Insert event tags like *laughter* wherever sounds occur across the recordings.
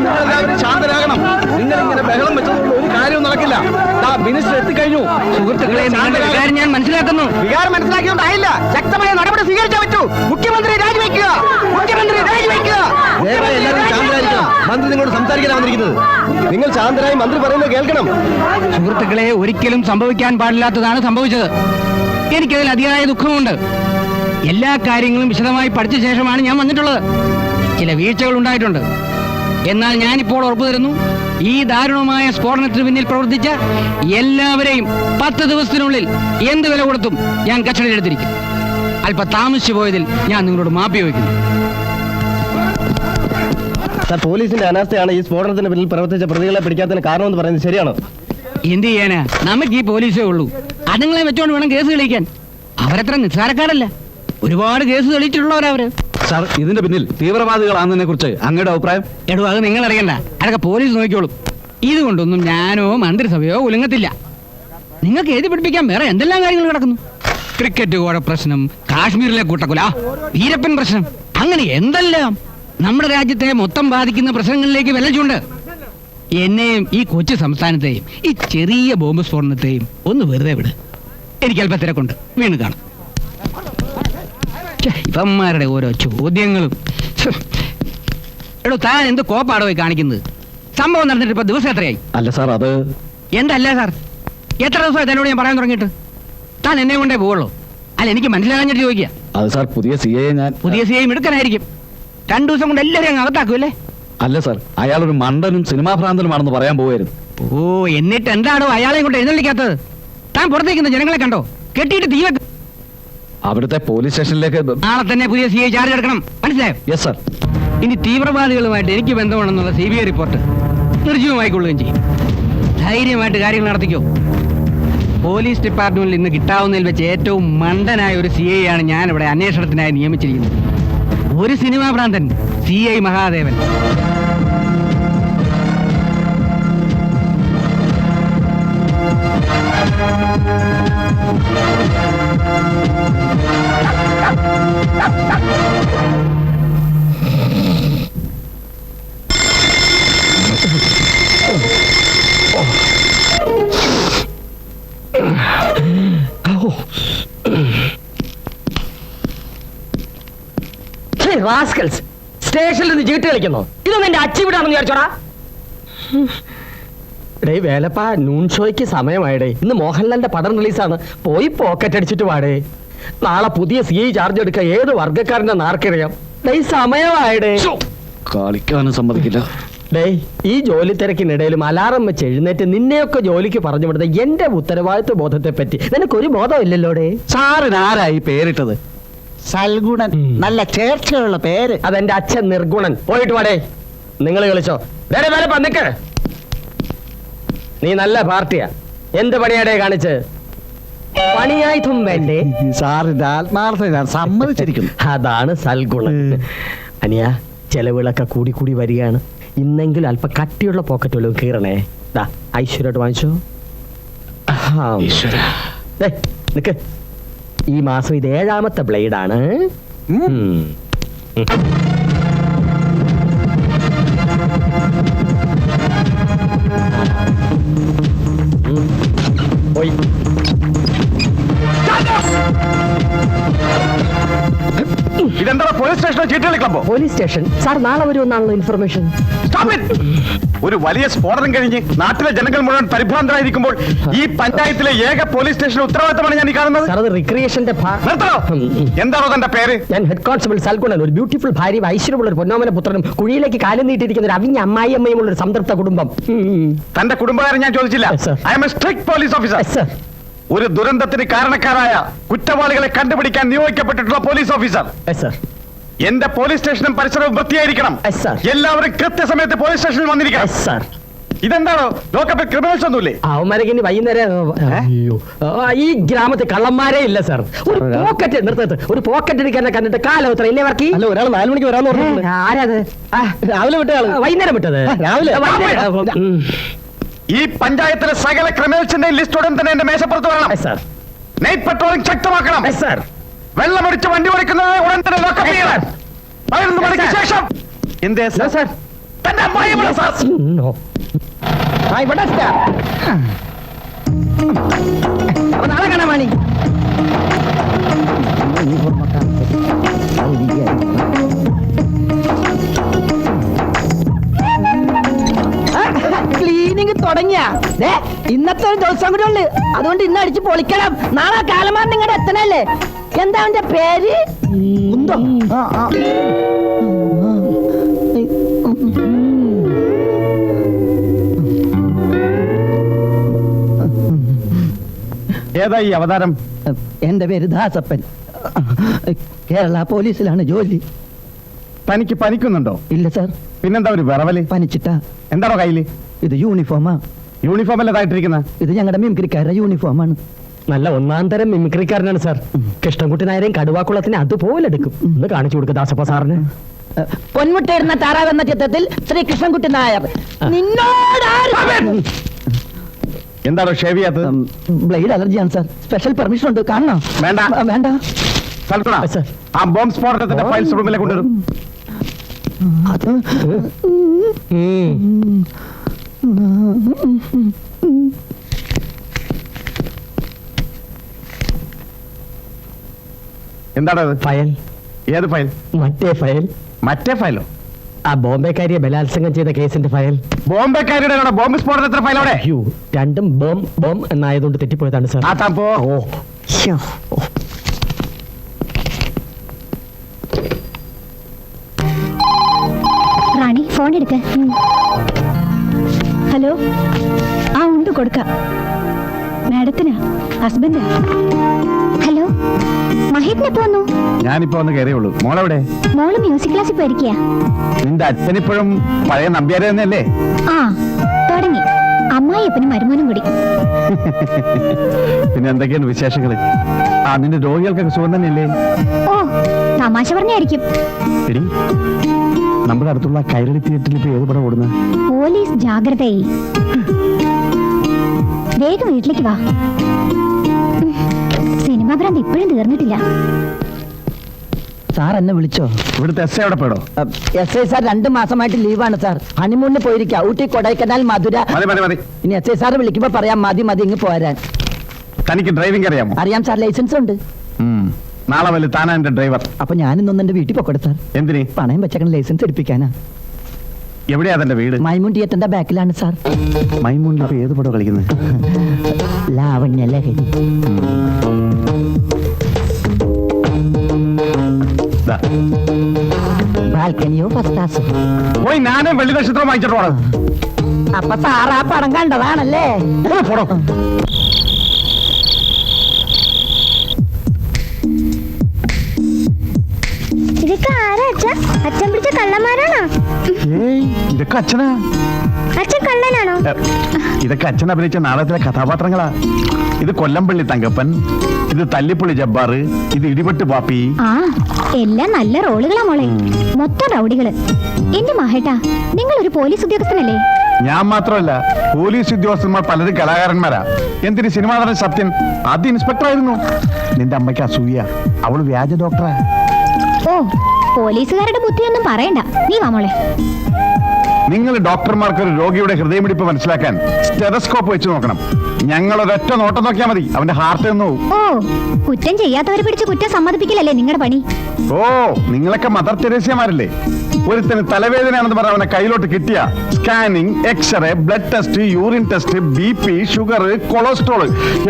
നിങ്ങളെല്ലാവരും ശാന്തരാകണം. നിങ്ങൾ ഇങ്ങനെ ബഹളം വെച്ചതുകൊണ്ട് ഒരു കാര്യവും നടക്കില്ല. മിനിസ്റ്റർ എത്തിക്കഴിഞ്ഞു. സുഹൃത്തുക്കളെ നിങ്ങളുടെ വികാരം ഞാൻ മനസ്സിലാക്കുന്നു. വികാരം മനസ്സിലാക്കിയോണ്ടായില്ല ശക്തമായ നടപടി സ്വീകരിച്ചേ പറ്റൂ. മുഖ്യമന്ത്രി രാജിവെക്കുക. മുഖ്യമന്ത്രി രാജിവെക്കുക. എല്ലാവരും ശാന്തരായിരിക്കണം. മന്ത്രി നിങ്ങളോട് സംസാരിക്കാൻ വന്നിരിക്കുന്നത് നിങ്ങൾ ശാന്തരായി മന്ത്രി പറയുന്നത് കേൾക്കണം. സുഹൃത്തുക്കളെ ഒരിക്കലും സംഭവിക്കാൻ പാടില്ലാത്തതാണ് സംഭവിച്ചത്. എനിക്കതിൽ അതിയായ ദുഃഖമുണ്ട്. എല്ലാ കാര്യങ്ങളും വിശദമായി പഠിച്ച ശേഷമാണ് ഞാൻ വന്നിട്ടുള്ളത്. ചില വീഴ്ചകൾ ഉണ്ടായിട്ടുണ്ട് എന്നാൽ ഞാനിപ്പോൾ ഉറപ്പു തരുന്നു ഈ ദാരുണമായ സ്ഫോടനത്തിന് പിന്നിൽ പ്രവർത്തിച്ച എല്ലാവരെയും പത്ത് ദിവസത്തിനുള്ളിൽ എന്ത് വില കൊടുത്തും ഞാൻ കസ്റ്റഡിയിലെടുത്തിരിക്കും. അല്പ താമസിച്ചു പോയതിൽ ഞാൻ നിങ്ങളോട് മാപ്പി വയ്ക്കുന്നു സാർ പോലീസിന്റെ അനാസ്ഥയാണ് ഈ സ്ഫോടനത്തിന് പിന്നിൽ പ്രവർത്തിച്ച പ്രതികളെ പിടിക്കാത്തതിന് കാരണമെന്ന് പറയുന്നത് ശരിയാണോ? എന്ത് ചെയ്യാനാ? നമുക്ക് ഈ പോലീസേ ഉള്ളൂ. അതുങ്ങളെ വെച്ചോണ്ട് വേണം കേസ് തെളിയിക്കാൻ. അവരത്ര നിസ്സാരക്കാരല്ല. ഒരുപാട് കേസ് തെളിയിച്ചിട്ടുള്ളവരവര് സാർ ഇതിന്റെ പിന്നിൽ തീവ്രവാദികളാണെന്നതിനെ കുറിച്ച് അങ്ങയുടെ അഭിപ്രായം? എടോ അത് നിങ്ങൾ അറിയണ്ട അതൊക്കെ പോലീസ് നോക്കിക്കോളും. ഇതുകൊണ്ടൊന്നും ഞാനോ മന്ത്രിസഭയോ ഉലങ്ങത്തില്ല നിങ്ങൾക്ക് എഴുതി പിടിപ്പിക്കാൻ വേറെ എന്തെല്ലാം കാര്യങ്ങൾ കിടക്കുന്നു? ക്രിക്കറ്റ് കോഴ പ്രശ്നം കാശ്മീരിലെ കൂട്ടക്കുല വീരപ്പൻ പ്രശ്നം അങ്ങനെ എന്തെല്ലാം? നമ്മുടെ രാജ്യത്തെ മൊത്തം ബാധിക്കുന്ന പ്രശ്നങ്ങളിലേക്ക് വെല്ലച്ചുണ്ട് എന്നെയും ഈ കൊച്ചു സംസ്ഥാനത്തെയും ഈ ചെറിയ ബോംബ് സ്ഫോടനത്തെയും ഒന്ന് വെറുതെ വിട്. എനിക്ക് അല്പ തിരക്കുണ്ട് വീണ്ടും കാണാം. ഇവന്മാരുടെ ഓരോ ചോദ്യങ്ങളും. എടോ താൻ എന്ത് കോപ്പാടോ പോയി കാണിക്കുന്നത്? സംഭവം നടന്നിട്ട് ഇപ്പൊ ദിവസം എത്രയായി? അല്ല സാർ അത് എന്തല്ല സാർ? എത്ര ദിവസമായി തന്നോട് ഞാൻ പറയാൻ തുടങ്ങിയിട്ട്? താൻ എന്നെ കൊണ്ടേ പോവുള്ളൂ? അല്ല എനിക്ക് മനസ്സിലാകാഞ്ഞിട്ട് ചോദിക്കുക അത് സാർ പുതിയ സി എ ഞാൻ പുതിയ സി ഐ എടുക്കാനായിരിക്കും. രണ്ടു ദിവസം കൊണ്ട് എല്ലാവരും അങ്ങ് അകത്താക്കൂല്ലേ അല്ല? സാർ അയാൾ ഒരു മണ്ടനും സിനിമാ ഭ്രാന്തനുമാണെന്ന് പറയാൻ പോവായിരുന്നു. ഓ എന്നിട്ട് എന്താണോ അയാളെ കൊണ്ട് എഴുന്നള്ളിക്കാത്തത്? താൻ പുറത്തേക്കുന്ന ജനങ്ങളെ കണ്ടോ? കെട്ടിയിട്ട് തീ വെക്കും അവിടുത്തെ പോലീസ് സ്റ്റേഷനിലേക്ക് നാളെ തന്നെ പുതിയ സി ഐ ചാർജ് എടുക്കണം. മനസ്സിലായോ? യെസ് സർ ഇനി തീവ്രവാദികളുമായിട്ട് എനിക്ക് ബന്ധമുണ്ടെന്നുള്ള സി ബി ഐ റിപ്പോർട്ട് തീർച്ചയായിക്കൊള്ളുകയും ചെയ്യും. ധൈര്യമായിട്ട് കാര്യങ്ങൾ നടത്തിക്കോ. പോലീസ് ഡിപ്പാർട്ട്മെന്റിൽ ഇന്ന് കിട്ടാവുന്നതിൽ വെച്ച് ഏറ്റവും മണ്ടനായ ഒരു സി ഐ ആണ് ഞാൻ ഇവിടെ അന്വേഷണത്തിനായി നിയമിച്ചിരിക്കുന്നത്. ഒരു സിനിമാ ഭ്രാന്തൻ സി ഐ മഹാദേവൻ. സ്റ്റേഷനിൽ നിന്ന് ചീട്ട് കളിക്കുന്നു? ഇതൊന്നും എന്റെ അച്ചിവിടാണെന്ന് വിചാരിച്ചോടാ. *laughs* ഡേ വേലപ്പ നൂൺ ഷോയ്ക്ക് സമയമായിടേ. ഇന്ന് മോഹൻലാലിന്റെ പടം റിലീസാണ് പോയി പോക്കറ്റ് അടിച്ചിട്ട് വാടേ. നാളെ പുതിയ സി ഐ ചാർജ് എടുക്ക ഏത് വർഗക്കാരന്റെ നാർക്കറിയാം? ഡേ സമയമായിടേ. കളിക്കാനും സമ്മതിക്കില്ല. ഡേ ഈ ജോലി തിരക്കിനിടയിലും അലാറം വെച്ച് എഴുന്നേറ്റ് നിന്നെയൊക്കെ ജോലിക്ക് പറഞ്ഞു വിടുന്ന എന്റെ ഉത്തരവാദിത്വ ബോധത്തെ പറ്റി നിനക്കൊരു ബോധമില്ലല്ലോ ഡേ സാറിന് ആരായി പേരിട്ടത്? സൽഗുണൻ. നല്ല ചേർച്ചയുള്ള പേര്. അതെന്റെ അച്ഛൻ നിർഗുണൻ. പോയിട്ട് വാടേ. നിങ്ങൾ കളിച്ചോ. വേറെ വേറെ നിക്ക്. നീ നല്ല പാർട്ടിയാ. എന്ത് പണിയാടേ കാണിച്ച്? പണിയായിട്ടും വേണ്ടേ? സാറിന്റെ ആത്മാർത്ഥത ഞാൻ സമ്മതിച്ചിരിക്കുന്നു. *laughs* അതാണ് സൽഗുണം. അനിയ ചെലവുകളൊക്കെ കൂടി കൂടി വരികയാണ്. ഇന്നെങ്കിലും അല്പ കട്ടിയുള്ള പോക്കറ്റ് വല്ലതും കീറണേ. ദാ ഐശ്വര്യമായിട്ട് വാങ്ങിച്ചോ. ദേ, നിക്ക്. ഈ മാസം ഇത് ഏഴാമത്തെ ബ്ലേഡാണ്. Police station. സാർ നാളെ വരുമെന്നാണല്ലോ ഇൻഫർമേഷൻ ഒരു വലിയ സ്ഫോടനം കഴിഞ്ഞ് നാട്ടിലെ ജനങ്ങൾ മുഴുവൻ പരിഭ്രാന്തരായിരിക്കുമ്പോൾ ഈ പഞ്ചായത്തിലെ ഏക പോലീസ് സ്റ്റേഷൻ ഉത്തരവാദിത്തമാണ് ഞാൻ ഈ കാണുന്നത്. സാർ അത് റിക്രിയേഷന്റെ ഭാ- നിർത്തണോ. എന്താണോ തന്റെ പേര്? ഞാൻ ഹെഡ് കോൺസ്റ്റബിൾ സൽഗുണൻ ഒരു ബ്യൂട്ടിഫുൾ ഭാര്യ ഐശ്വര്യമുള്ള ഒരു പൊന്നോമന പുത്രനും കുഴിയിലേക്ക് കാലം നീട്ടിയിരിക്കുന്ന ഒരു അവിഞ്ഞ അമ്മായി അമ്മയുമുള്ള ഒരു സംതൃപ്ത കുടുംബം. ഉം. തന്റെ കുടുംബകാരൻ ഞാൻ ചോദിച്ചില്ല. Yes, sir. I M A strict police officer Yes, sir. ഒരു ദുരന്തത്തിന് കാരണക്കാരായ കുറ്റവാളികളെ കണ്ടുപിടിക്കാൻ നിയോഗിക്കപ്പെട്ടിട്ടുള്ള പോലീസ് ഓഫീസർ Yes, sir. എന്റെ പോലീസ് സ്റ്റേഷനും പരിസരവും വൃത്തിയായിരിക്കണം. എല്ലാവരും കൃത്യസമയത്ത് പോലീസ് സ്റ്റേഷനിൽ വന്നിരിക്കണം. ഇതെന്താണോ? ലോക്കപ്പിൽ ക്രിമിനൽസ് ഒന്നുമില്ലേ അവന്മാരൊക്കെ ഇനി വൈകുന്നേരം അയ്യോ. ഈ ഗ്രാമത്തിൽ കള്ളന്മാരേ ഇല്ല സാർ ഒരു പോക്കറ്റ് നിർത്തത്ത് ഒരു പോക്കറ്റ് എടുക്കാനെ കണ്ടിട്ട് കാലം എത്ര ഇല്ലേ വർക്ക്? അല്ല ഒരാൾ നാലു മണിക്ക് വരാന്ന് പറഞ്ഞു ആരാത്? രാവിലെ വിട്ട വൈകുന്നേരം വിട്ടത്? രാവിലെ. ഈ പഞ്ചായത്തിലെ സകല ക്രിമിനൽസിന്റെ ലിസ്റ്റ് ഉടൻ തന്നെ എന്റെ മേശപ്പുറത്ത് വരണം. നൈറ്റ് പെട്രോളിംഗ് ശക്തമാക്കണം. Sir. വെള്ളമടിച്ച് വണ്ടി ഓടിക്കുന്നത് ഉടൻ തന്നെ ലോക്കപ്പ് ചെയ്യണം. പതിനൊന്ന് മണിക്ക് ശേഷം. എന്തേ സാർ നോ ആ ഇവിടെ സ്റ്റാ. അപ്പൊ നാളെ കാണാൻ വേണി തുടങ്ങിയ? ഇന്നത്തെ ഒരു ദിവസം കൂടെ ഉള്ളു. അതുകൊണ്ട് ഇന്ന് അടിച്ച് പൊളിക്കണം. നാളെ കാലമാൻ നിങ്ങളുടെ എത്തണല്ലേ? എന്താ അവന്റെ പേര്? കുന്തോ ആ, ആ. ഏതാ ഈ അവതാരം? എന്റെ പേര് ദാസപ്പൻ. കേരള പോലീസിലാണ് ജോലി. തനിക്ക് പനിക്കുന്നുണ്ടോ? ഇല്ല സാർ. പിന്നെന്താ ഒരു വിറവൽ? പനിച്ചിട്ടാ. എന്താണോ കയ്യിൽ? ഇത് യൂണിഫോമാ യൂണിഫോം അല്ല തായിട്ടിരിക്കുന്ന? ഇത് ഞങ്ങളുടെ മിമിക്രിക്കാരുടെ യൂണിഫോമാണ് നല്ല ഒന്നാം തരം മിമിക്രിക്കാരനാണ് സാർ കൃഷ്ണൻകുട്ടി നായരെയും കടുവാക്കുളത്തിനെ അതുപോലെ എടുക്കും. ഒന്ന് കാണിച്ചു കൊടുക്കുക ദാസപ്പ സാറിന്. പൊന്മുട്ടയിടുന്ന താറാവ് എന്ന ചിത്രത്തിൽ ശ്രീ കൃഷ്ണൻകുട്ടി നായർ. നിന്നോട് എന്താണോ ഷേവ് ചെയ്യാത്തത്? ബ്ലേഡ് അലർജിയാണ് സാർ. സ്പെഷ്യൽ പെർമിഷൻ ഉണ്ട്. കാണണം? വേണ്ട. വേണ്ട. ആ ബോംബ് സ്ഫോടനത്തിന്റെ ഫയൽസ് റൂമിലേക്ക് കൊണ്ടുവരും. അത് ഉം. എന്താണ് ഫയൽ. ഏത് ഫയൽ? മറ്റേ ഫയൽ. മറ്റേ ഫയലോ? ആ ബോംബെക്കാരിയെ ബലാത്സംഗം ചെയ്ത കേസിന്റെ ഫയൽ. ബോംബെക്കാരിയുടെ ബോംബ് ബോംബ് എത്ര ഫയൽ അവിടെ? അയ്യോ രണ്ടും ബോം ബോം എന്നായതുകൊണ്ട് തെറ്റിപ്പോയതാണ് സാർ. ആ പോ. ഓ. റാണി ഫോൺ എടുക്ക. ഹലോ? ആ ഉണ്ട് കൊടുക്കാം. മാഡത്തിനാ? ഹസ്ബൻഡാ? ഹലോ? മഹേട്ടിനെ പോന്നു ഞാനിപ്പോ ഒന്ന് കയറിയുള്ളൂ മോളെവിടെ? മോൾ മ്യൂസിക് ക്ലാസ്സിൽ പോയിരിക്കുക നിന്റെ അച്ഛനിപ്പോഴും പഴയ നമ്പ്യാരെ തന്നെയല്ലേ? ആ തുടങ്ങി. അമ്മായിയപ്പനും മരുമോനും കൂടി. പിന്നെ എന്തൊക്കെയാണ് വിശേഷങ്ങൾ? ആ നിന്റെ രോഗികൾക്കൊക്കെ സുഖം തന്നെയല്ലേ? ഓ തമാശ പറഞ്ഞായിരിക്കും. എടി നമ്മുടെ അടുത്തുള്ള കൈരളി തിയേറ്ററിൽ ഇപ്പൊ ഏത് പടം ഓടുന്നത് പോലീസ് ജാഗ്രതയായി. വേഗം വീട്ടിലേക്ക് വാ. സിനിമ ഭ്രാന്ത് ഇപ്പോഴും തീർന്നിട്ടില്ല. സാർ എന്നെ വിളിച്ചോ? ഇവിടുത്തെ എസ് എവിടെ പേടോ എസ് ഐ സാർ രണ്ടു മാസമായിട്ട് ലീവാണ് സാർ. ഹണിമൂണിന് പോയിരിക്കുക ഊട്ടി കൊടൈക്കനാൽ മധുര. മതി മതി മതി. ഇനി എസ് ഐ സാർ വിളിക്കുമ്പോ പറയാം മതി മതി ഇങ്ങ് പോരാൻ. തനിക്ക് ഡ്രൈവിംഗ് അറിയാമോ? അറിയാം സാർ ലൈസൻസ് ഉണ്ട്. നാളെ വല്ല താനാ എന്റെ ഡ്രൈവർ. അപ്പൊ ഞാനിന്നൊന്ന് എന്റെ വീട്ടിൽ പൊക്കോട്ടെ സാർ. എന്തിന്? പണയം വെച്ചേക്കണ ലൈസൻസ് എടുപ്പിക്കാനാ. എവിടെയാ തന്റെ വീട്? മൈമൂൺ തിയേറ്ററിന്റെ ബാക്കിലാണ് സാർ. മൈമൂണിൽ ഇപ്പൊ ഏത് പടം കളിക്കുന്നത്? ലാവണ്യ ലഹരി. ദാ. ബാൽക്കണിയോ ഫസ്റ്റ് ക്ലാസ് പോയി ഞാനേ വെള്ളി നക്ഷത്രം വാങ്ങിച്ചിട്ട് പോണം. അപ്പൊ സാർ ആ പടം കണ്ടതാണല്ലേ? പോടോ ഇതൊക്കെ ആരാ അച്ഛ? അച്ഛൻ പിടിച്ച കള്ളന്മാരാണോ? ഇതൊക്കെ അച്ഛനാ. അച്ഛൻ കള്ളനാണോ? ഇതൊക്കെ അച്ഛൻ അഭിനയിച്ച നാടകത്തിലെ കഥാപാത്രങ്ങളാ. ഇത് കൊല്ലംപള്ളി തങ്കപ്പൻ ഇത് തല്ലിപ്പുള്ളി ജബ്ബാറ് ഇത് ഇടിപെട്ട് പാപ്പി ആ എല്ലാം നല്ല റോളുകളാ മോളെ. മൊത്തം റൗഡികൾ. എന്റെ മഹേട്ടാ നിങ്ങൾ ഒരു പോലീസ് ഉദ്യോഗസ്ഥനല്ലേ? ഞാൻ മാത്രമല്ല പോലീസ് ഉദ്യോഗസ്ഥന്മാർ പലരും കലാകാരന്മാരാ. എന്തിന് സിനിമാ നടൻ സത്യൻ ആദ്യ ഇൻസ്പെക്ടർ ആയിരുന്നു നിന്റെ അമ്മയ്ക്ക് അസൂയ. അവൾ വ്യാജ ഡോക്ടറാ. ഓ പോലീസുകാരുടെ ബുദ്ധിയൊന്നും പറയണ്ട. നീ വാ മോളെ. നിങ്ങൾ ഡോക്ടർമാർക്ക് ഒരു രോഗിയുടെ ഹൃദയമിടിപ്പ് മനസ്സിലാക്കാൻ സ്റ്റെതസ്കോപ്പ് വെച്ച് നോക്കണം. ഞങ്ങൾ ഒരൊറ്റ നോട്ടം നോക്കിയാ മതി. അവന്റെ ഹാർട്ട് എന്ന് ഓ കുറ്റം ചെയ്യാത്തവരെ പിടിച്ച് കുറ്റം സമ്മതിപ്പിക്കലല്ലേ നിങ്ങളുടെ പണി? ഓ നിങ്ങളൊക്കെ മദർ തെരേസ്യമാരല്ലേ ഒരുത്തന് തലവേദനയാണെന്ന് പറഞ്ഞ അവനെ കയ്യിലോട്ട് കിട്ടിയ. Scanning x-ray blood test urine test B P sugar cholesterol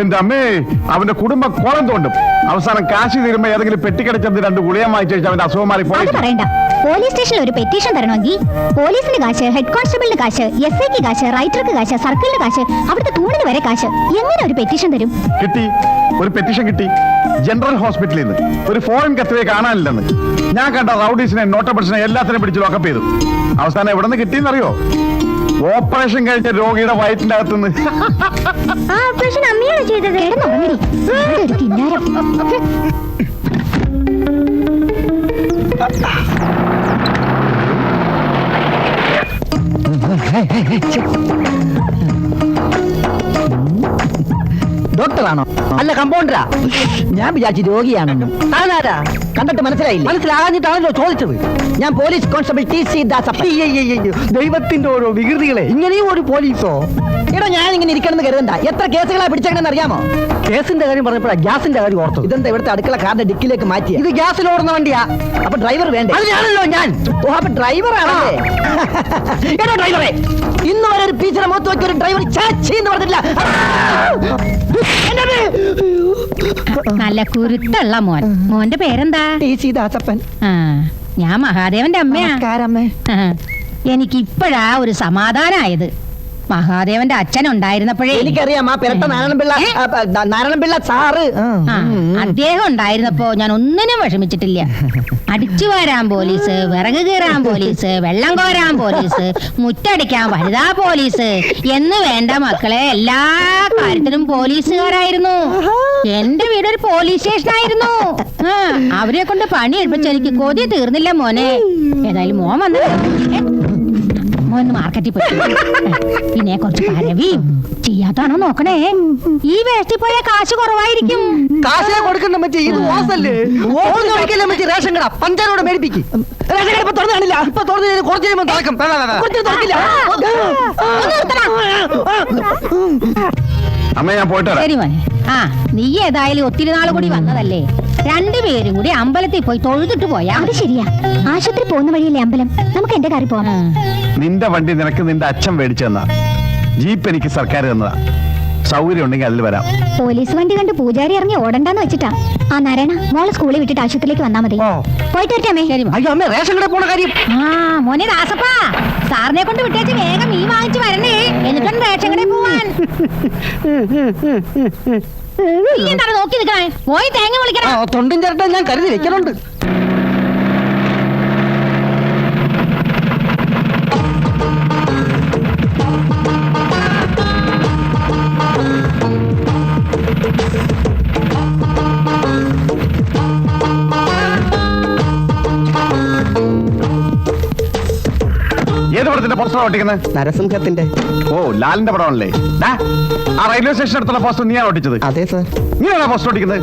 എന്റെ അമ്മേ അവന്റെ കുടുംബം കോളം തോണ്ടും. അവസാനം കാശി തീരുമ്പോ ഏതെങ്കിലും പെട്ടിക്കടച്ചത് രണ്ട് ഗുളിയം വാങ്ങിച്ചു കഴിച്ചാൽ അവന്റെ അസുഖം മാറി അത് പോയി പറയണ്ട. പോലീസ് സ്റ്റേഷനിൽ ഒരു പെറ്റീഷൻ തരണമെങ്കിൽ പോലീസിന്റെ കാശ് ഹെഡ് കോൺസ്റ്റബിളിന് കാശ് എസ് ഐക്ക് കാശ് റൈറ്റർക്ക് കാശ് സർക്കിളിന് കാശ് അവിടുത്തെ തൂണിന് വരെ കാശ്. എങ്ങനെ ഒരു പെറ്റീഷൻ തരും? കിട്ടി. ഒരു പെറ്റീഷൻ കിട്ടി. ജനറൽ ഹോസ്പിറ്റലിൽ നിന്ന്. ഒരു ഫോറിൻ കത്തുവെ കാണാനില്ലെന്ന്. ഞാൻ കണ്ട റൗഡീസിനെ നോട്ടബിൾസിനെ എല്ലാത്തിനും പിടിച്ച് ലോക്കപ്പ് ചെയ്തു. അവസാനം എവിടെ നിന്ന് കിട്ടിയെന്നറിയോ? ഓപ്പറേഷൻ കഴിഞ്ഞ രോഗിയുടെ വയറ്റിന്റെ അകത്തുനിന്ന്. ആ ഓപ്പറേഷൻ അമ്മയാണ് ചെയ്തത്. കിന്നാരം. ഡോക്ടറാണോ? അല്ല കമ്പൗണ്ടറാ. ഞാൻ വിചാരിച്ചു രോഗിയാണെന്നും. താനാരാ? കണ്ടിട്ട് മനസ്സിലായില്ല? മനസ്സിലാകാഞ്ഞിട്ടാണല്ലോ ചോദിച്ചത്. ഞാൻ police constable T C Dasappan. ദൈവത്തിന്റെ ഓരോ വികൃതികളെ. ഇങ്ങനെയും ഒരു പോലീസോ? എടാ ഞാൻ ഇങ്ങനെ ഇരിക്കണമെന്ന് കരുതണ്ട. എത്ര കേസുകളാ പിടിച്ചേക്കണെന്ന് അറിയാമോ? കേസിന്റെ കാര്യം പറഞ്ഞപ്പോഴാ ഗ്യാസിന്റെ കാര്യം ഓർത്തു. ഇതെന്താ ഇവിടുത്തെ അടുക്കള കാറിന്റെ ഡിക്കിലേക്ക് മാറ്റി ഇത് ഗ്യാസിൽ ഓടുന്ന വണ്ടിയാ. അപ്പൊ ഡ്രൈവർ വേണ്ടേ? അതിനാണല്ലോ ഞാൻ. ഓ അപ്പൊ ഡ്രൈവറാണോ എടോ ഡ്രൈവറെ. ഇന്ന് വരെ ഒരു ടീച്ചറെ മുഖത്ത് ഒരു ഡ്രൈവർ ചാച്ചി എന്ന് പറഞ്ഞിട്ടില്ല. നല്ല കുരുത്തുള്ള മോൻ. മോന്റെ പേരെന്താ? T C Dasappan. ആ ഞാൻ മഹാദേവന്റെ അമ്മയാ. എനിക്കിപ്പോഴാ എനിക്ക് ഇപ്പോഴാ ഒരു സമാധാനായത്. മഹാദേവന്റെ അച്ഛൻ ഉണ്ടായിരുന്നപ്പോഴേ എനിക്കറിയാം ആ പെരട്ട നാരായണപിള്ള നാരായണപിള്ള സാറ്. ആ. അദ്ദേഹം ഉണ്ടായിരുന്നപ്പോ ഞാൻ ഒന്നിനും വിഷമിച്ചിട്ടില്ല. *laughs* അടിച്ചു വരാൻ പോലീസ് വിറക് കീറാൻ പോലീസ് വെള്ളം കോരാൻ പോലീസ് മുറ്റടിക്കാൻ വനിതാ പോലീസ് എന്ന് വേണ്ട മക്കളെ എല്ലാ കാര്യത്തിലും പോലീസുകാരായിരുന്നു. എന്റെ വീട് ഒരു പോലീസ് സ്റ്റേഷൻ ആയിരുന്നു ആ, അവരെ കൊണ്ട് പണി എടുപ്പിച്ച് എനിക്ക് കൊതി തീർന്നില്ല മോനെ. ഏതായാലും മോൻ വന്നു മോൻ മാർക്കറ്റിൽ പോയി. പിന്നെ കുറച്ച് പരവിയും ചെയ്യാത്താണോ നോക്കണേ. ഈ വേസ്റ്റിൽ പോയ കാശ് കുറവായിരിക്കും. കാശിനെ കൊടുക്കണ്ട മറ്റേ ഇത് ഓസല്ലേ റേഷൻ കട? പഞ്ചാരോട് മേടിപ്പിക്കും. റേഷൻ കട ഇപ്പൊ തുറന്നു കാണില്ല. ഇപ്പൊ തുറന്നു കുറച്ച് കഴിയുമ്പോൾ തുറക്കും തുറക്കില്ല അമ്മ ഞാൻ പോയിട്ട് ശരി മോനെ. ആ നീ ഏതായാലും ഒത്തിരി നാൾ കൂടി വന്നതല്ലേ? രണ്ടുപേരും കൂടി അമ്പലത്തിൽ പോയി തൊഴുതിട്ട് പോയാ? അത് ശരിയാ. ആശുപത്രി പോകുന്ന വഴിയല്ലേ അമ്പലം? നമുക്ക് എന്റെ കാറിൽ പോവാം. നിന്റെ വണ്ടി നിനക്ക് നിന്റെ അച്ഛൻ മേടിച്ചു തന്നാ. ജീപ്പ് എനിക്ക് സർക്കാർ തന്നതാ. സൗകര്യം ഉണ്ടെങ്കിൽ അതിൽ വരാം. പോലീസ് വണ്ടി കണ്ട് പൂജാരി ഇറങ്ങി ഓടണ്ടെന്ന് വെച്ചിട്ടാ. ആ നാരായണ മോളെ സ്കൂളിൽ വിട്ടിട്ട് ആശുപത്രിയിലേക്ക് വന്നാ മതി. ഓ. പോയിട്ട് വരട്ടെ അമ്മേ. ശരി മോനെ. അയ്യോ അമ്മ റേഷൻ കട പോണ കാര്യം. ആ മോനെ ദാസപ്പാ. സാറിനെ കൊണ്ട് വിട്ടേച്ച് വേഗം മീൻ വാങ്ങിച്ചു വരണേ. എന്നിട്ടും റേഷൻ കടയിൽ പോവാൻ. നോക്കി നിൽക്കണേ? പോയി തേങ്ങ വിളിക്കണം? തൊണ്ടും ചേട്ടൻ ഞാൻ കരുതി വെക്കലുണ്ട് പടത്തിന്റെ പോസ്റ്റർ ഒട്ടിക്കുന്നത് നരസിംഹത്തിന്റെ. ഓ ലാലിന്റെ പടമാണല്ലേ? ആ റെയിൽവേ സ്റ്റേഷൻ അടുത്തുള്ള പോസ്റ്റർ നീയാ ഒട്ടിച്ചത് അതെ സാർ നീയാണോ പോസ്റ്റർ ഒട്ടിക്കുന്നത്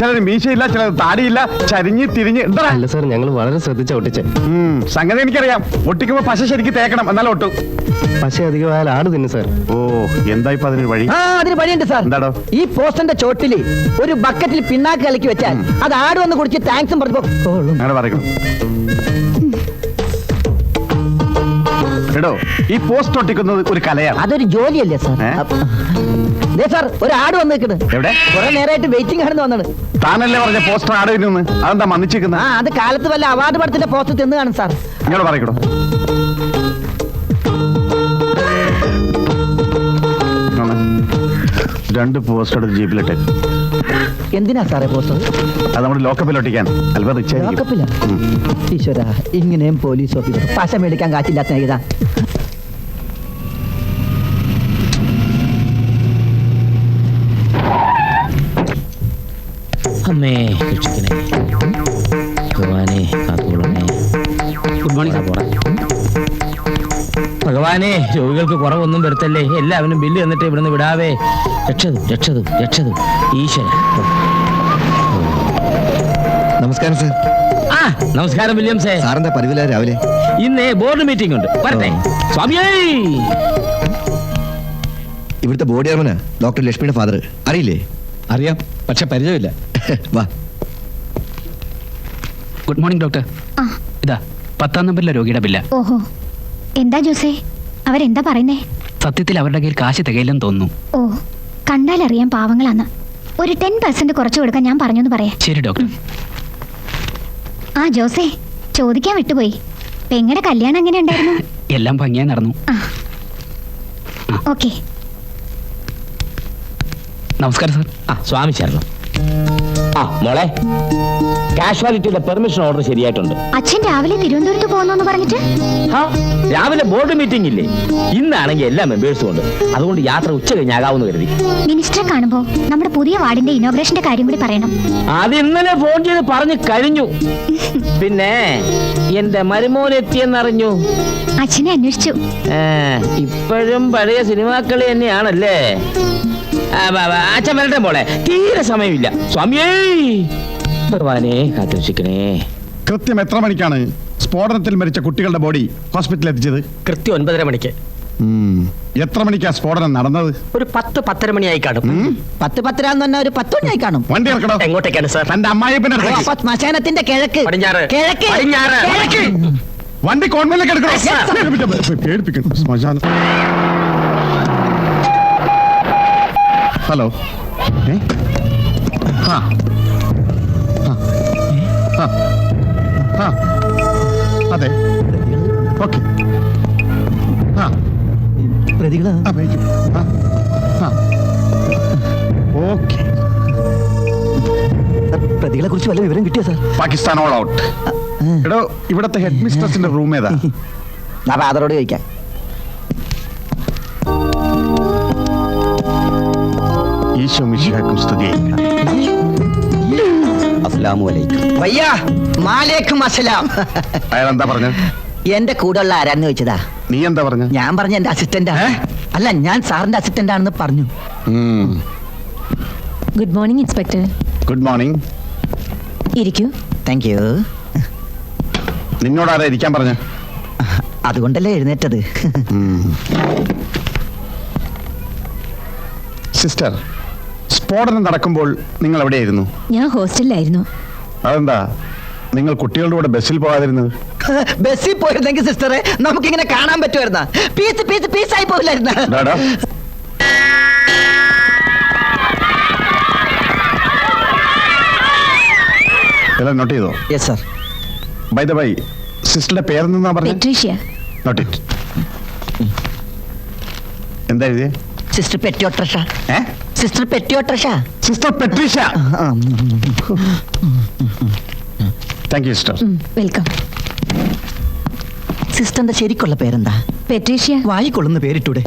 ചിലത് മീശയില്ല ചിലത് താടിയില്ല ചരിഞ്ഞ് തിരിഞ്ഞ്. എന്താ? അല്ല സാർ ഞങ്ങൾ വളരെ ശ്രദ്ധിച്ച ഒട്ടിച്ച്. സംഗതി എനിക്കറിയാം. ഒട്ടിക്കുമ്പോ പശ ശരിക്ക് തേക്കണം എന്നാലും ഒട്ടും. പശ അധികമായാൽ ആട് തിന്നു സാർ ഓ എന്താ ഇപ്പൊ അതിന് വഴി? ആ അതിന് വഴിയുണ്ട് സാർ എന്താടോ? ഈ പോസ്റ്ററിന്റെ ചോട്ടിൽ ഒരു ബക്കറ്റിൽ പിണ്ണാക്ക് കലക്കി വെച്ചാൽ അത് ആട് വന്ന് കുടിച്ച് താങ്ക്സും പറഞ്ഞു പറയണം എടോ ഈ പോസ്റ്റ് ഒട്ടിക്കുന്നത് ഒരു കലയാണ്. അതൊരു ജോലിയല്ലേ സാർ? ഏ? ദേ സാർ ഒരു ആട് വന്ന് നിൽക്കണ് എവിടെ? കുറെ നേരമായിട്ട് വെയിറ്റിംഗ് ആണെന്ന് വന്നത്. താനല്ലേ പറഞ്ഞ പോസ്റ്റർ ആട് വരുന്നു അതെന്താ ആ അത് കാലത്ത് വല്ല അവാർഡ് പടത്തിന്റെ പോസ്റ്റർ തിന്ന് കാണും സാർ. ഇങ്ങോട്ട് പറയണോ രണ്ട് പോസ്റ്റർ എടുത്ത് ജീപ്പിലിട്ട്. എന്തിനാ സാറേ പോസ്റ്റർ അത് നമ്മുടെ ലോക്കപ്പിൽ ഒട്ടിക്കാൻ. അല്പം റിച്ചായിരിക്കും ലോക്കപ്പില്ല ഉം. ഈശ്വര ഇങ്ങനെയും പോലീസ് ഓഫീസർ പശ മേടിക്കാൻ കാറ്റില്ലാത്ത സ്നേഹിത അമ്മേ രക്ഷിക്കണേ ഭഗവാനെ കാത്തുകൊള്ളണേ. ഗുഡ് മോർണിംഗ് സാർ ഭഗവാനെ രോഗികൾക്ക് കുറവൊന്നും വരുത്തല്ലേ? എല്ലാവരും ബില്ല് എന്നിട്ട് ഇവിടുന്ന് വിടാവേ. രക്ഷതു രക്ഷതു രക്ഷതു. ഈശ്വര. നമസ്കാരം സാർ ആ നമസ്കാരം വില്യംസേ സാറിന്റെ പതിവില്ല രാവിലെ? ഇന്ന് ബോർഡ് മീറ്റിംഗ് ഉണ്ട്. വരട്ടെ. സ്വാമിയേ! ഇവിടുത്തെ ബോർഡ് ചെയർമനാ ഡോക്ടർ ലക്ഷ്മിയുടെ ഫാദർ അറിയില്ലേ? അറിയാം പക്ഷെ പരിചയമില്ല. *laughs* വാ. ഗുഡ് മോർണിംഗ് ഡോക്ടർ ആ. ഇതാ പത്താം നമ്പറിലെ രോഗിയുടെ ബില്ല. ഓഹോ. എന്താ ജോസേ? അവരെന്താ പറയുന്നേ? സത്യത്തിൽ അവരുടെ കയ്യിൽ കാശ് തികയില്ലെന്ന് തോന്നുന്നു. ഓ കണ്ടാലറിയാം പാവങ്ങളാണ് ഒരു ടെൻ പെർസെന്റ് കുറച്ചു കൊടുക്കാൻ ഞാൻ പറഞ്ഞെന്ന് പറയാം. ശരി ഡോക്ടർ ആ ജോസേ ചോദിക്കാൻ വിട്ടുപോയി. പെങ്ങടെ കല്യാണം എങ്ങനെ ഉണ്ടായിരുന്നു? *laughs* എല്ലാം ഭംഗിയായി നടന്നു. ഓക്കെ. നമസ്കാരം സാർ ആ സ്വാമി ശരണം ആ മോളെ. കാഷ്വാലിറ്റിയുടെ പെർമിഷൻ ഓർഡർ ശരിയായിട്ടുണ്ട്. അച്ഛൻ രാവിലെ തിരുവനന്തപുരത്ത് പോകുന്നു പറഞ്ഞിട്ട്? രാവിലെ ബോർഡ് മീറ്റിംഗ് ഇല്ലേ ഇന്നാണെങ്കിൽ എല്ലാ മെമ്പേഴ്സും ഉണ്ട്. അതുകൊണ്ട് യാത്ര ഉച്ച കഴിഞ്ഞാകാവുന്ന കരുതി. മിനിസ്റ്ററെ കാണുമ്പോ നമ്മുടെ പുതിയ വാർഡിന്റെ ഇനോഗ്രേഷന്റെ കാര്യം കൂടി പറയണം. അത് ഇന്നലെ ഫോൺ ചെയ്ത് പറഞ്ഞു കഴിഞ്ഞു. പിന്നെ എന്റെ മരുമോൻ എത്തിയെന്നറിഞ്ഞു. അച്ഛനെ അന്വേഷിച്ചു. ഇപ്പോഴും പഴയ സിനിമാക്കളി തന്നെയാണല്ലേ? അച്ഛൻ വരട്ടെ മോളെ. തീരെ സമയമില്ല. സ്വാമിയേ. ഭഗവാനെ കാത്തുരക്ഷിക്കണേ. കൃത്യം എത്ര മണിക്കാണ് സ്ഫോടനത്തിൽ മരിച്ച കുട്ടികളുടെ ബോഡി ഹോസ്പിറ്റലിൽ എത്തിച്ചത്? കൃത്യം ഒൻപതര മണിക്ക്. എത്ര മണിക്കാ സ്ഫോടനം നടന്നത്? ഒരു പത്ത് പത്തര മണിയായി കാണും? പത്ത് പത്തരാന്ന് പറഞ്ഞാൽ ഒരു പത്ത് മണിയായി കാണും. വണ്ടി ഇറക്കണോ എങ്ങോട്ടേക്കാണ് സാർ? തന്റെ അമ്മായിപ്പനെ ഓ, അപ്പൊ ശ്മശാനത്തിന്റെ കിഴക്ക്. കിഴക്ക്. വണ്ടി കോൺവെന്റിലേക്ക് എടുക്കണം. പേടിപ്പിക്കണം ശ്മശാനം ഹലോ ഏ? ആ. ആ. ആ. ആ. അതെ ഓക്കെ ആ പ്രതികളാ ആ വൈകി. ആ. ആ. ഓക്കെ പ്രതികളെ കുറിച്ച് വല്ല വിവരം കിട്ടിയോ സാർ പാകിസ്ഥാൻ ഓൾ ഔട്ട് എടോ ഇവിടത്തെ ഹെഡ് മിസ്ട്രസിന്റെ റൂം ഏതാ *laughs* ഞാൻ ഫാദറോട് ചോദിക്കാം കൂടെ സ്തുതി പറഞ്ഞ? എന്റെ കൂടെയുള്ള ആരാന്ന് ചോദിച്ചതാ? നീ എന്താ പറഞ്ഞു? ഞാൻ പറഞ്ഞ എന്റെ അസിസ്റ്റന്റ് അല്ല ഞാൻ സാറിന്റെ അസിസ്റ്റന്റ് ആണെന്ന് പറഞ്ഞു. Good morning inspector good morning ഇരിക്കൂ. താങ്ക് യു നിന്നോട് ആരാ ഇരിക്കാൻ പറഞ്ഞു? അതുകൊണ്ടല്ലേ എഴുന്നേറ്റത്. സിസ്റ്റർ സ്ഫോടനം നടക്കുമ്പോൾ നിങ്ങൾ എവിടെയായിരുന്നു? ഞാൻ ഹോസ്റ്റലിലായിരുന്നു. അതെന്താ? നിങ്ങൾ കുട്ടികളുടെ കൂടെ ബസ്സിൽ പോകാതിരുന്നത്? ബസ്സിൽ പോയിരുന്നെങ്കിൽ സിസ്റ്ററെ നമുക്കിങ്ങനെ കാണാൻ പറ്റുമായിരുന്ന. പീസ് പീസ് പീസ് പോയില്ലായിരുന്ന ഡാടാ എല്ലാം നോട്ട് ചെയ്തോ? Yes sir by the by സിസ്റ്ററുടെ പേരെന്താ പറഞ്ഞത് പെട്രീഷ്യ. നോട്ട് ഇറ്റ് എന്താ എഴുതിയേ? സിസ്റ്റർ പെറ്റിയോട്രഷ ഏ? Sister പെറ്റിയോട്രഷ sister Patricia. Thank you sister welcome. സിസ്റ്ററിന്റെ ശരിക്കുള്ള പേരെന്താ? പെട്രീഷ്യ. വായിക്കൊള്ളുന്ന പേരിട്ടൂടെ.